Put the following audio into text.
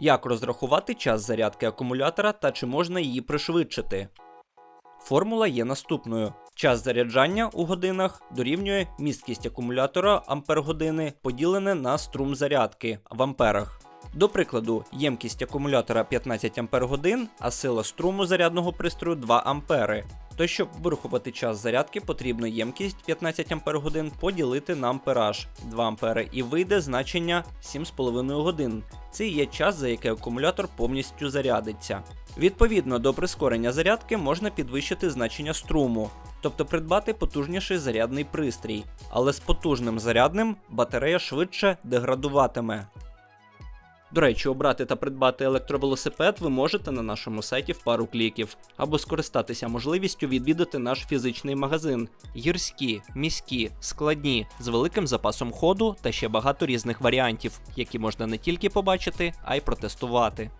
Як розрахувати час зарядки акумулятора та чи можна її пришвидшити? Формула є наступною: час заряджання у годинах дорівнює місткість акумулятора ампер-години поділене на струм зарядки в амперах. До прикладу, ємкість акумулятора 15 ампер-годин, а сила струму зарядного пристрою 2 ампери. То щоб вирахувати час зарядки, потрібно ємкість 15 ампер-годин поділити на ампераж 2 ампери і вийде значення 7,5 годин. Це є час, за який акумулятор повністю зарядиться. Відповідно до прискорення зарядки можна підвищити значення струму, тобто придбати потужніший зарядний пристрій, але з потужним зарядним батарея швидше деградуватиме. До речі, обрати та придбати електровелосипед ви можете на нашому сайті в пару кліків, або скористатися можливістю відвідати наш фізичний магазин. Гірські, міські, складні, з великим запасом ходу та ще багато різних варіантів, які можна не тільки побачити, а й протестувати.